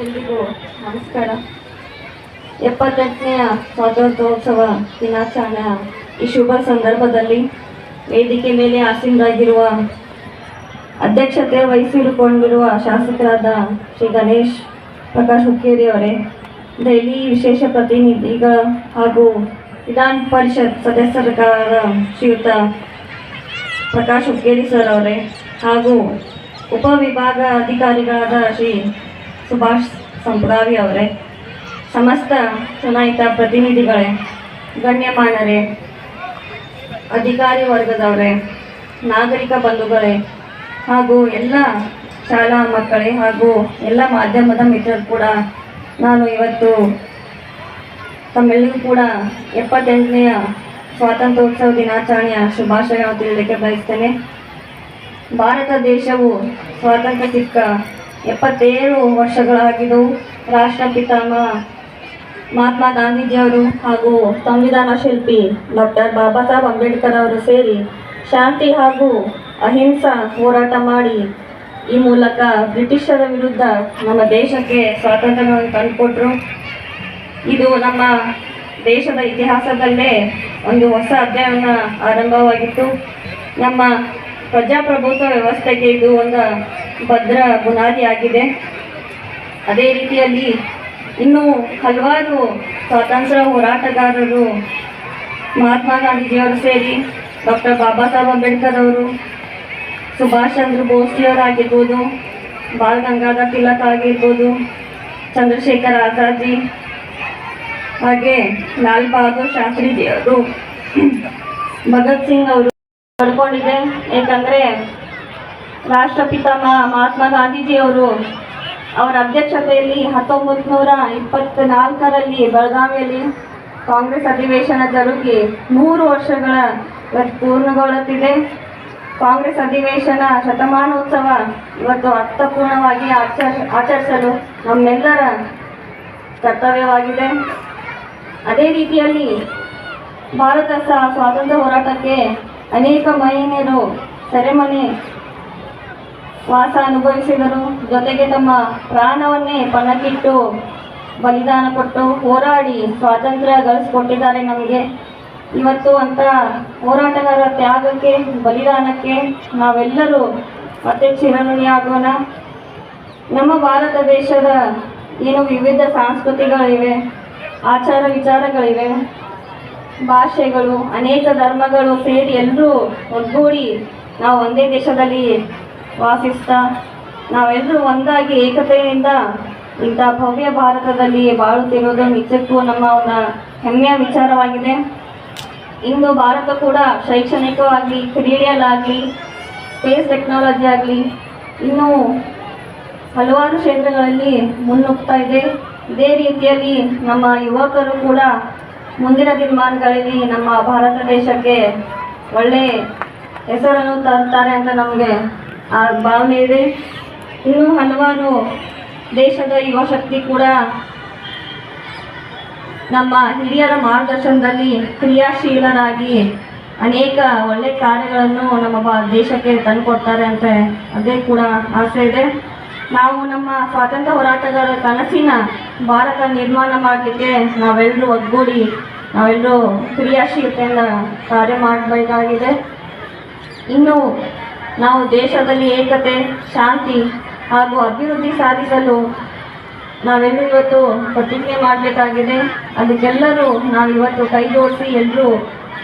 ಎಲ್ರಿಗೂ ನಮಸ್ಕಾರ. ಎಪ್ಪತ್ತೆಂಟನೆಯ ಸ್ವಾತಂತ್ರ್ಯೋತ್ಸವ ದಿನಾಚರಣೆಯ ಈ ಶುಭ ಸಂದರ್ಭದಲ್ಲಿ ವೇದಿಕೆ ಮೇಲೆ ಆಸೀನರಾಗಿರುವ ಅಧ್ಯಕ್ಷತೆ ವಹಿಸಿಕೊಂಡಿರುವ ಶಾಸಕರಾದ ಶ್ರೀ ಗಣೇಶ್ ಪ್ರಕಾಶ್ ಹುಕ್ಕೇರಿ ಅವರೇ, ದೆಹಲಿ ವಿಶೇಷ ಪ್ರತಿನಿಧಿಗ ಹಾಗೂ ವಿಧಾನ ಪರಿಷತ್ ಸದಸ್ಯರಾದ ಶ್ರೀಯುತ ಪ್ರಕಾಶ್ ಹುಕ್ಕೇರಿ ಸರ್ ಅವರೇ ಹಾಗೂ ಉಪವಿಭಾಗ ಅಧಿಕಾರಿಗಳಾದ ಶ್ರೀ ಸುಭಾಷ್ ಸಂಪ್ರಾವಿ ಅವರೇ. ಸಮಸ್ತ ಚುನಾಯಿತ ಪ್ರತಿನಿಧಿಗಳೇ ಗಣ್ಯಮಾನರೇ ಅಧಿಕಾರಿ ವರ್ಗದವರೇ, ನಾಗರಿಕ ಬಂಧುಗಳೇ ಹಾಗೂ ಎಲ್ಲ ಶಾಲಾ ಮಕ್ಕಳೇ ಹಾಗೂ ಎಲ್ಲ ಮಾಧ್ಯಮದ ಮಿತ್ರರು ಕೂಡ ನಾನು ಇವತ್ತು ತಮ್ಮೆಲ್ಲರಿಗೂ ಕೂಡ ಎಪ್ಪತ್ತೆಂಟನೆಯ ಸ್ವಾತಂತ್ರ್ಯೋತ್ಸವ ದಿನಾಚರಣೆಯ ಶುಭಾಶಯಗಳನ್ನು ತಿಳಿಯಲಿಕ್ಕೆ ಬಯಸ್ತೇನೆ. ಭಾರತ ದೇಶವು ಸ್ವಾತಂತ್ರ್ಯ ಸಿಕ್ಕ ಎಪ್ಪತ್ತೇಳು ವರ್ಷಗಳಾಗಿದ್ದು ರಾಷ್ಟ್ರಪಿತಾಮಹ ಮಹಾತ್ಮ ಗಾಂಧೀಜಿಯವರು ಹಾಗೂ ಸಂವಿಧಾನ ಶಿಲ್ಪಿ ಡಾಕ್ಟರ್ ಬಾಬಾ ಸಾಹೇಬ್ ಅಂಬೇಡ್ಕರ್ ಅವರು ಸೇರಿ ಶಾಂತಿ ಹಾಗೂ ಅಹಿಂಸಾ ಹೋರಾಟ ಮಾಡಿ ಈ ಮೂಲಕ ಬ್ರಿಟಿಷರ ವಿರುದ್ಧ ನಮ್ಮ ದೇಶಕ್ಕೆ ಸ್ವಾತಂತ್ರ್ಯವನ್ನು ತಂದುಕೊಟ್ರು. ಇದು ನಮ್ಮ ದೇಶದ ಇತಿಹಾಸದಲ್ಲೇ ಒಂದು ಹೊಸ ಅಧ್ಯಯನ ಆರಂಭವಾಗಿತ್ತು. ನಮ್ಮ ಪ್ರಜಾಪ್ರಭುತ್ವ ವ್ಯವಸ್ಥೆಗೆ ಇದು ಒಂದು ಭದ್ರ ಬುನಾದಿಯಾಗಿದೆ ಅದೇ ರೀತಿಯಲ್ಲಿ ಇನ್ನೂ ಹಲವಾರು ಸ್ವಾತಂತ್ರ್ಯ ಹೋರಾಟಗಾರರು ಮಹಾತ್ಮ ಗಾಂಧೀಜಿಯವರು ಸೇರಿ ಡಾಕ್ಟರ್ ಬಾಬಾ ಸಾಹೇಬ್ ಅಂಬೇಡ್ಕರ್ ಅವರು, ಸುಭಾಷ್ ಚಂದ್ರ ಬೋಸ್ಜಿಯವರಾಗಿರ್ಬೋದು ಬಾಲ್ ಗಂಗಾಧರ್ ತಿಲಕ್ ಆಗಿರ್ಬೋದು, ಚಂದ್ರಶೇಖರ್ ಆಜಾದ್ಜಿ ಹಾಗೆ ಲಾಲ್ ಬಹದ್ದೂರ್ ಶಾಸ್ತ್ರಿಜಿ ಅವರು, ಭಗತ್ ಸಿಂಗ್ ಅವರು ಪಡ್ಕೊಂಡಿದೆ. ಏಕೆಂದರೆ ರಾಷ್ಟ್ರಪಿತಾಮಹ ಮಹಾತ್ಮ ಗಾಂಧೀಜಿಯವರು ಅವರ ಅಧ್ಯಕ್ಷತೆಯಲ್ಲಿ ಹತ್ತೊಂಬತ್ತು ನೂರ ಇಪ್ಪತ್ತ್ನಾಲ್ಕರಲ್ಲಿ ಬೆಳಗಾವಿಯಲ್ಲಿ ಕಾಂಗ್ರೆಸ್ ಅಧಿವೇಶನ ಜರುಗಿ ನೂರು ವರ್ಷಗಳ ಪೂರ್ಣಗೊಳ್ಳುತ್ತಿದೆ. ಕಾಂಗ್ರೆಸ್ ಅಧಿವೇಶನ ಶತಮಾನೋತ್ಸವ ಇವತ್ತು ಅರ್ಥಪೂರ್ಣವಾಗಿ ಆಚರ್, ಆಚರಿಸಲು ನಮ್ಮೆಲ್ಲರ ಕರ್ತವ್ಯವಾಗಿದೆ. ಅದೇ ರೀತಿಯಲ್ಲಿ ಭಾರತ ಸಹ ಸ್ವಾತಂತ್ರ್ಯ ಹೋರಾಟಕ್ಕೆ ಅನೇಕ ಮಹಿಳೆಯರು ಸೆರೆಮನೆ ವಾಸ ಅನುಭವಿಸಿದರು ಜೊತೆಗೆ ತಮ್ಮ ಪ್ರಾಣವನ್ನೇ ಪಣಕ್ಕಿಟ್ಟು ಬಲಿದಾನ ಕೊಟ್ಟು ಹೋರಾಡಿ ಸ್ವಾತಂತ್ರ್ಯ ಗಳಿಸ್ಕೊಟ್ಟಿದ್ದಾರೆ ನಮಗೆ. ಇವತ್ತು ಅಂತ ಹೋರಾಟಗಾರರ ತ್ಯಾಗಕ್ಕೆ, ಬಲಿದಾನಕ್ಕೆ ನಾವೆಲ್ಲರೂ ಮತ್ತೆ ಚಿರಋಣಿಯಾಗೋಣ ನಮ್ಮ ಭಾರತ ದೇಶದ ಏನು ವಿವಿಧ ಸಂಸ್ಕೃತಿಗಳಿವೆ, ಆಚಾರ ವಿಚಾರಗಳಿವೆ, ಭಾಷೆಗಳು, ಅನೇಕ ಧರ್ಮಗಳು ಸೇರಿ ಎಲ್ಲರೂ ಒಗ್ಗೂಡಿ ನಾವು ಒಂದೇ ದೇಶದಲ್ಲಿ ವಾಸಿಸ್ತಾ. ನಾವೆಲ್ಲರೂ ಒಂದಾಗಿ ಏಕತೆಯಿಂದ ಇಂಥ ಭವ್ಯ ಭಾರತದಲ್ಲಿ ಬಾಳುತ್ತಿರುವುದು ನಿಜಕ್ಕೂ ನಮ್ಮ ಒಂದು ಹೆಮ್ಮೆಯ ವಿಚಾರವಾಗಿದೆ. ಇಂದು ಭಾರತ ಕೂಡ ಶೈಕ್ಷಣಿಕವಾಗಿ ಕ್ರೀಡೆಯಲ್ಲಾಗಲಿ ಸ್ಪೇಸ್ ಟೆಕ್ನಾಲಜಿ ಆಗಲಿ, ಇನ್ನೂ ಹಲವಾರು ಕ್ಷೇತ್ರಗಳಲ್ಲಿ ಮುನ್ನುಗ್ತಾ ಇದೆ. ಇದೇ ರೀತಿಯಲ್ಲಿ ನಮ್ಮ ಯುವಕರು ಕೂಡ ಮುಂದಿನ ದಿನಮಾನಗಳಲ್ಲಿ ನಮ್ಮ ಭಾರತ ದೇಶಕ್ಕೆ ಒಳ್ಳೆ ಹೆಸರನ್ನು ತರ್ತಾರೆ ಅಂತ ನಮಗೆ ಆ ಭಾವನೆ ಇದೆ. ಇನ್ನೂ ಹಲವಾರು ದೇಶದ ಯುವ ಶಕ್ತಿ ಕೂಡ ನಮ್ಮ ಹಿರಿಯರ ಮಾರ್ಗದರ್ಶನದಲ್ಲಿ ಕ್ರಿಯಾಶೀಲರಾಗಿ ಅನೇಕ ಒಳ್ಳೆ ಕಾರ್ಯಗಳನ್ನು ನಮ್ಮ ಬ ದೇಶಕ್ಕೆ ತಂದುಕೊಡ್ತಾರೆ ಅಂತ ಅದೇ ಕೂಡ ಆಸೆ ಇದೆ. ನಾವು ನಮ್ಮ ಸ್ವಾತಂತ್ರ್ಯ ಹೋರಾಟಗಾರರ ಕನಸಿನ ಭಾರತ ನಿರ್ಮಾಣ ಮಾಡಲಿಕ್ಕೆ ನಾವೆಲ್ಲರೂ ಒಗ್ಗೂಡಿ, ನಾವೆಲ್ಲರೂ ಕ್ರಿಯಾಶೀಲತೆಯಿಂದ ಕಾರ್ಯ ಮಾಡಬೇಕಾಗಿದೆ. ಇನ್ನು ನಾವು ದೇಶದಲ್ಲಿ ಏಕತೆ, ಶಾಂತಿ ಹಾಗೂ ಅಭಿವೃದ್ಧಿ ಸಾಧಿಸಲು ನಾವೆಲ್ಲರೂ ಇವತ್ತು ಪ್ರತಿಜ್ಞೆ ಮಾಡಬೇಕಾಗಿದೆ. ಅದಕ್ಕೆಲ್ಲರೂ ನಾವು ಇವತ್ತು ಕೈ ಜೋಡಿಸಿ ಎಲ್ಲರೂ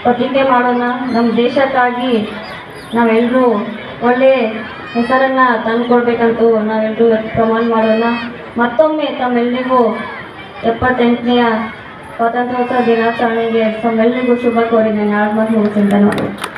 ಪ್ರತಿಜ್ಞೆ ಮಾಡೋಣ. ನಮ್ಮ ದೇಶಕ್ಕಾಗಿ ನಾವೆಲ್ಲರೂ ಒಳ್ಳೆ ಹೆಸರನ್ನು ತಂದುಕೊಡ್ಬೇಕಂತೂ ನಾವೆಲ್ಲರೂ ಇವತ್ತು ಪ್ರಮಾಣ ಮಾಡೋಣ. ಮತ್ತೊಮ್ಮೆ ತಮ್ಮೆಲ್ಲರಿಗೂ ಎಪ್ಪತ್ತೆಂಟನೆಯ ಸ್ವಾತಂತ್ರ್ಯೋತ್ಸವ ದಿನಾಚರಣೆಗೆ ತಮ್ಮೆಲ್ಲರಿಗೂ ಶುಭ ಕೋರಿದ್ದೇನೆ. ಮುಗಿಸಿದ ಧನ್ಯವಾದಗಳು.